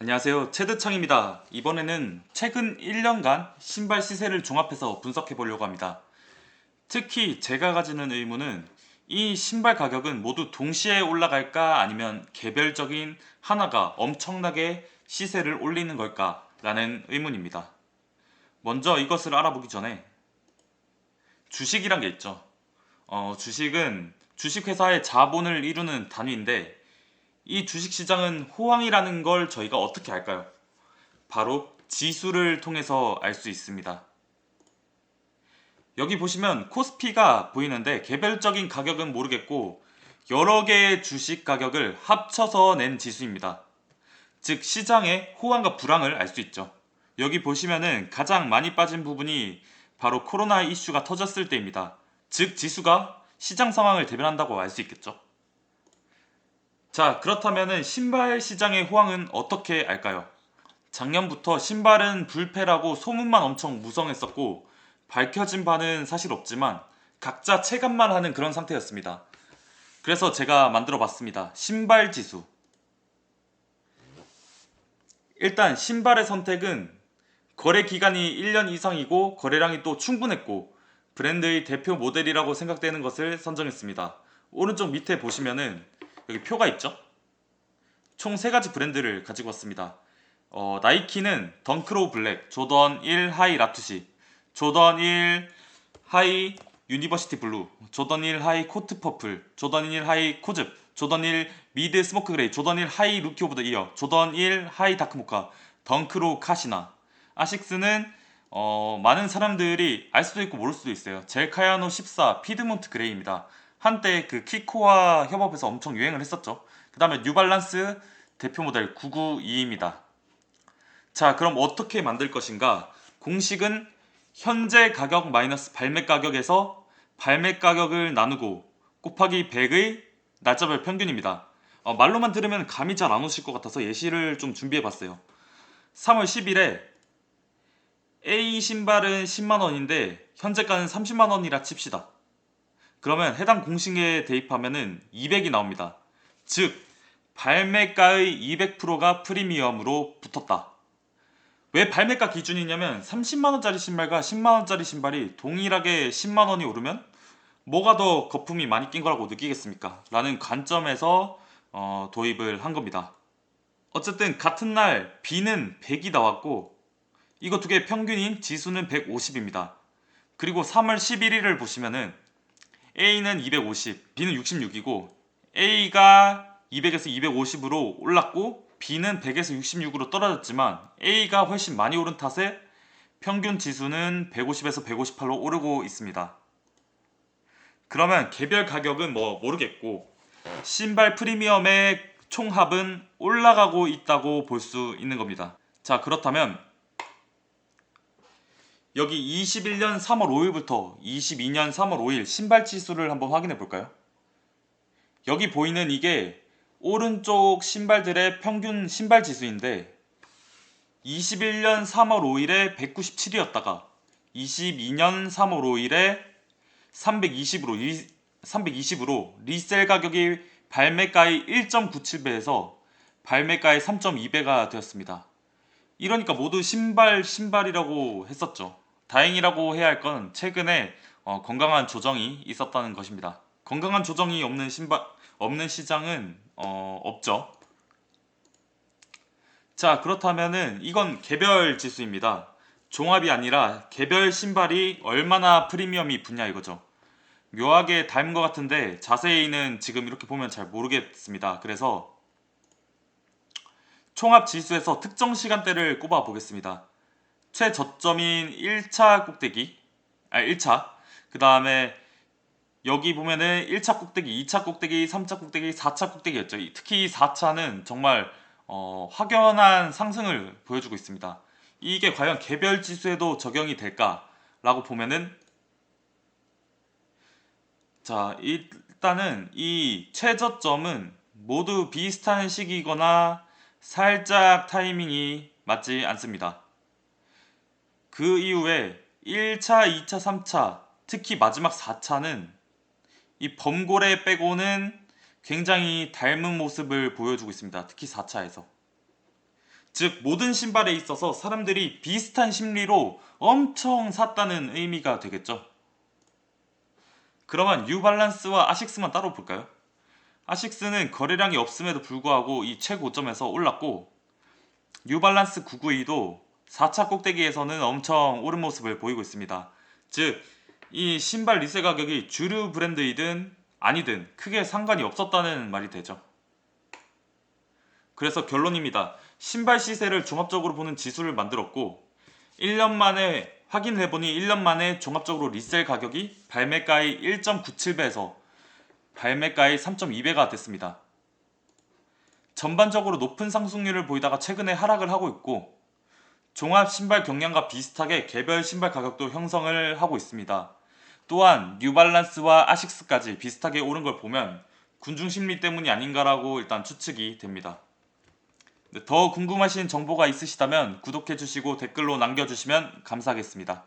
안녕하세요. 체드창입니다. 이번에는 최근 1년간 신발 시세를 종합해서 분석해 보려고 합니다. 특히 제가 가지는 의문은 이 신발 가격은 모두 동시에 올라갈까 아니면 개별적인 하나가 엄청나게 시세를 올리는 걸까 라는 의문입니다. 먼저 이것을 알아보기 전에 주식이란 게 있죠. 어, 주식은 주식회사의 자본을 이루는 단위인데 이 주식시장은 호황이라는 걸 저희가 어떻게 알까요? 바로 지수를 통해서 알 수 있습니다. 여기 보시면 코스피가 보이는데 개별적인 가격은 모르겠고 여러 개의 주식 가격을 합쳐서 낸 지수입니다. 즉 시장의 호황과 불황을 알 수 있죠. 여기 보시면은 가장 많이 빠진 부분이 바로 코로나 이슈가 터졌을 때입니다. 즉 지수가 시장 상황을 대변한다고 알 수 있겠죠. 자, 그렇다면은 신발 시장의 호황은 어떻게 알까요? 작년부터 신발은 불패라고 소문만 엄청 무성했었고 밝혀진 바는 사실 없지만 각자 체감만 하는 그런 상태였습니다. 그래서 제가 만들어 봤습니다. 신발 지수. 일단 신발의 선택은 거래 기간이 1년 이상이고 거래량이 또 충분했고 브랜드의 대표 모델이라고 생각되는 것을 선정했습니다. 오른쪽 밑에 보시면은 여기 표가 있죠? 총 세 가지 브랜드를 가지고 왔습니다. 어, 나이키는 덩크로우 블랙, 조던 1 하이 라투시, 조던 1 하이 유니버시티 블루, 조던 1 하이 코트 퍼플, 조던 1 하이 코즙, 조던 1 미드 스모크 그레이, 조던 1 하이 루키 오브 더 이어, 조던 1 하이 다크 모카, 덩크로우 카시나. 아식스는 어, 많은 사람들이 알 수도 있고 모를 수도 있어요. 젤카야노 14 피드몬트 그레이입니다. 한때 그 키코와 협업해서 엄청 유행을 했었죠. 그 다음에 뉴발란스 대표 모델 992입니다. 자, 그럼 어떻게 만들 것인가? 공식은 현재 가격 마이너스 발매 가격에서 발매 가격을 나누고 곱하기 100의 날짜별 평균입니다. 어, 말로만 들으면 감이 잘 안 오실 것 같아서 예시를 좀 준비해 봤어요. 3월 10일에 A 신발은 10만 원인데 현재가는 30만 원이라 칩시다. 그러면 해당 공식에 대입하면은 200이 나옵니다. 즉 발매가의 200%가 프리미엄으로 붙었다. 왜 발매가 기준이냐면 30만 원짜리 신발과 10만 원짜리 신발이 동일하게 10만 원이 오르면 뭐가 더 거품이 많이 낀 거라고 느끼겠습니까? 라는 관점에서 어, 도입을 한 겁니다. 어쨌든 같은 날 B는 100이 나왔고 이거 두 개 평균인 지수는 150입니다. 그리고 3월 11일을 보시면은 A는 250, B는 66이고 A가 200에서 250으로 올랐고 B는 100에서 66으로 떨어졌지만 A가 훨씬 많이 오른 탓에 평균 지수는 150에서 158로 오르고 있습니다. 그러면 개별 가격은 뭐 모르겠고 신발 프리미엄의 총합은 올라가고 있다고 볼 수 있는 겁니다. 자, 그렇다면 여기 21년 3월 5일부터 22년 3월 5일 신발 지수를 한번 확인해 볼까요? 여기 보이는 이게 오른쪽 신발들의 평균 신발 지수인데 21년 3월 5일에 197이었다가 22년 3월 5일에 320으로 320으로 리셀 가격이 발매가의 1.97배에서 발매가의 3.2배가 되었습니다. 이러니까 모두 신발 신발이라고 했었죠. 다행이라고 해야 할 건 최근에 어, 건강한 조정이 있었다는 것입니다. 건강한 조정이 없는 신발 없는 시장은 어, 없죠. 자 그렇다면은 이건 개별 지수입니다. 종합이 아니라 개별 신발이 얼마나 프리미엄이 붙냐 이거죠. 묘하게 닮은 것 같은데 자세히는 지금 이렇게 보면 잘 모르겠습니다. 그래서 총합 지수에서 특정 시간대를 꼽아 보겠습니다. 최저점인 1차 꼭대기, 아 1차. 그 다음에 여기 보면은 1차 꼭대기, 2차 꼭대기, 3차 꼭대기, 4차 꼭대기였죠. 특히 4차는 정말 어, 확연한 상승을 보여주고 있습니다. 이게 과연 개별 지수에도 적용이 될까라고 보면은 자 일단은 이 최저점은 모두 비슷한 시기거나 살짝 타이밍이 맞지 않습니다. 그 이후에 1차, 2차, 3차, 특히 마지막 4차는 이 범고래 빼고는 굉장히 닮은 모습을 보여주고 있습니다. 특히 4차에서. 즉 모든 신발에 있어서 사람들이 비슷한 심리로 엄청 샀다는 의미가 되겠죠. 그러면 뉴발란스와 아식스만 따로 볼까요? 아식스는 거래량이 없음에도 불구하고 이 최고점에서 올랐고 뉴발란스 992도 4차 꼭대기에서는 엄청 오른 모습을 보이고 있습니다. 즉, 이 신발 리셀 가격이 주류 브랜드이든 아니든 크게 상관이 없었다는 말이 되죠. 그래서 결론입니다. 신발 시세를 종합적으로 보는 지수를 만들었고 1년 만에 확인을 해보니 1년 만에 종합적으로 리셀 가격이 발매가의 1.97배에서 발매가의 3.2배가 됐습니다. 전반적으로 높은 상승률을 보이다가 최근에 하락을 하고 있고 종합 신발 경량과 비슷하게 개별 신발 가격도 형성을 하고 있습니다. 또한 뉴발란스와 아식스까지 비슷하게 오른 걸 보면 군중 심리 때문이 아닌가라고 일단 추측이 됩니다. 네, 더 궁금하신 정보가 있으시다면 구독해 주시고 댓글로 남겨 주시면 감사하겠습니다.